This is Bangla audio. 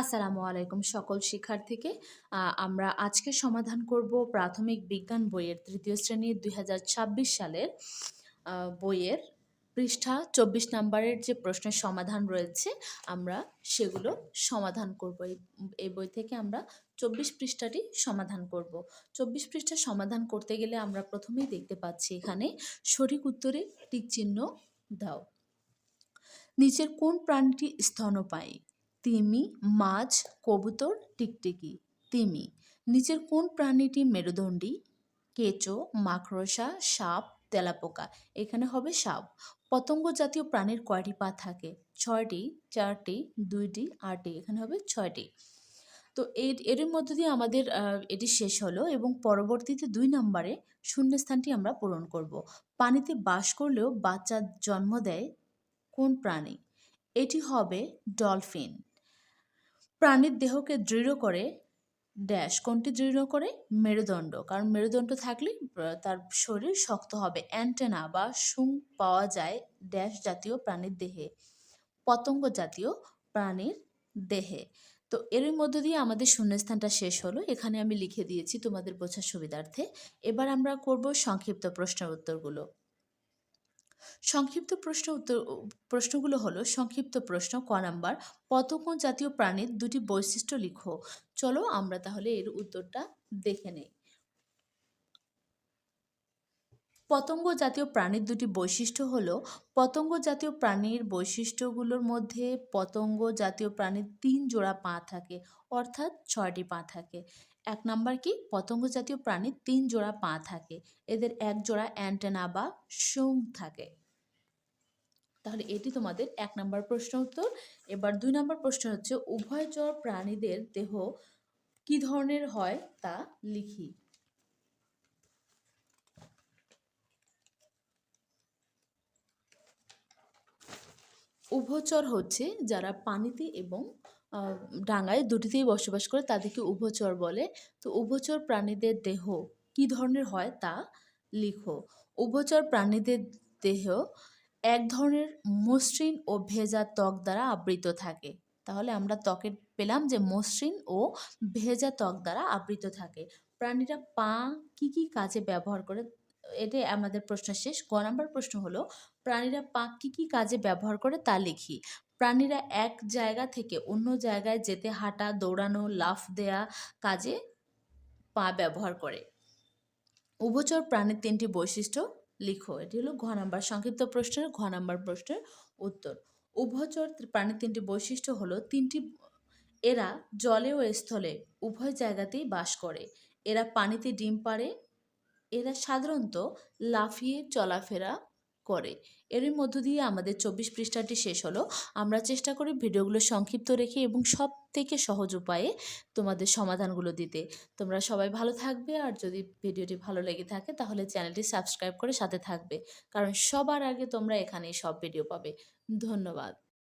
আসসালামু আলাইকুম সকল শিক্ষার্থীকে। আমরা আজকে সমাধান করব প্রাথমিক বিজ্ঞান বইয়ের তৃতীয় শ্রেণির দু হাজার ছাব্বিশ সালের বইয়ের পৃষ্ঠা চব্বিশ নম্বরের যে প্রশ্নের সমাধান রয়েছে, আমরা সেগুলো সমাধান করব। এই বই থেকে আমরা চব্বিশ পৃষ্ঠাটি সমাধান করব। চব্বিশ পৃষ্ঠা সমাধান করতে গেলে আমরা প্রথমেই দেখতে পাচ্ছি এখানে, সঠিক উত্তরে টিক চিহ্ন দাও। নিচের কোন প্রাণীটি স্তন্যপায়ী? তিমি, মাছ, কবুতর, টিকটিকি। তিমি, নিচের কোন প্রাণীটি মেরুদণ্ডী? কেঁচো, মাকড়সা, সাপ, তেলাপোকা। এখানে হবে সাপ। পতঙ্গ জাতীয় প্রাণীর কয়টি পা থাকে? ছয়টি, চারটি, দুইটি, আটটি। এখানে হবে ছয়টি। তো এর এর মধ্য দিয়ে আমাদের এটি শেষ হলো এবং পরবর্তীতে দুই নম্বরে শূন্যস্থানটি আমরা পূরণ করব। পানিতে বাস করলেও বাচ্চা জন্ম দেয় কোন প্রাণী? এটি হবে ডলফিন। প্রাণীর দেহকে দৃঢ় করে ড্যাশ কোনটি দৃঢ় করে? মেরুদণ্ড। কারণ মেরুদণ্ড থাকলে তার শরীর শক্ত হবে। অ্যান্টেনা বা শুং পাওয়া যায় ড্যাশ জাতীয় প্রাণীর দেহে। পতঙ্গ জাতীয় প্রাণীর দেহে। তো এর মধ্য দিয়ে আমাদের শূন্যস্থানটা শেষ হলো। এখানে আমি লিখে দিয়েছি তোমাদের বোঝার সুবিধার্থে। এবার আমরা করব সংক্ষিপ্ত প্রশ্নের উত্তরগুলো। সংক্ষিপ্ত প্রশ্ন উত্তর প্রশ্নগুলো হলো, সংক্ষিপ্ত প্রশ্ন, ক নাম্বার, পতঙ্গ জাতীয় প্রাণীর দুটি বৈশিষ্ট্য লিখো। চলো আমরা তাহলে এর উত্তরটা দেখে নেই। পতঙ্গ জাতীয় প্রাণীর দুটি বৈশিষ্ট্য হলো, পতঙ্গ জাতীয় প্রাণীর বৈশিষ্ট্যগুলোর মধ্যে পতঙ্গ জাতীয় প্রাণীর তিন জোড়া পা থাকে, অর্থাৎ ছয়টি পা থাকে। এক নাম্বার কি? পতঙ্গ জাতীয় প্রাণীর তিন জোড়া পা থাকে, এদের এক জোড়া অ্যান্টেনা বা শুং থাকে। তাহলে এটি তোমাদের এক নম্বর প্রশ্ন উত্তর। এবার দুই নম্বর প্রশ্ন হচ্ছে উভয়চর প্রাণীদের দেহ কি ধরনের হয় তা লিখি। উভচর হচ্ছে যারা পানিতে এবং ডাঙায় দুটিতেই বসবাস করে তাদেরকে উভচর বলে। তো উভচর প্রাণীদের দেহ কি ধরনের হয় তা লিখো। উভচর প্রাণীদের দেহ এক ধরনের মসৃণ ও ভেজা ত্বক দ্বারা আবৃত থাকে। তাহলে আমরা ত্বকের পেলাম যে মসৃণ ও ভেজা ত্বক দ্বারা আবৃত থাকে। প্রাণীরা পা কি কি কাজে ব্যবহার করে এটাই আমাদের প্রশ্ন শেষ। গ নম্বর প্রশ্ন হলো, প্রাণীরা পা কি কি কাজে ব্যবহার করে তা লিখি। প্রাণীরা এক জায়গা থেকে অন্য জায়গায় যেতে হাঁটা, দৌড়ানো, লাফ দেয়া কাজে পা ব্যবহার করে। উভচর প্রাণীর তিনটি বৈশিষ্ট্য লিখো। এটি হলো ঘ নাম্বার সংক্ষিপ্ত প্রশ্নের, ঘ নাম্বার প্রশ্নের উত্তর। উভচর প্রাণীর তিনটি বৈশিষ্ট্য হলো, তিনটি এরা জলে ও স্থলে উভয় জায়গাতেই বাস করে। এরা পানিতে ডিম পাড়ে এরা সাধারণত লাফিয়ে চলাফেরা করে। এরই মধ্য দিয়ে আমাদের চব্বিশ পৃষ্ঠাটি শেষ হলো। আমরা চেষ্টা করি ভিডিওগুলো সংক্ষিপ্ত রেখে এবং সব থেকে সহজ উপায়ে তোমাদের সমাধানগুলো দিতে। তোমরা সবাই ভালো থাকবে আর যদি ভিডিওটি ভালো লেগে থাকে তাহলে চ্যানেলটি সাবস্ক্রাইব করে সাথে থাকবে। কারণ সবার আগে তোমরা এখানেই সব ভিডিও পাবে। ধন্যবাদ।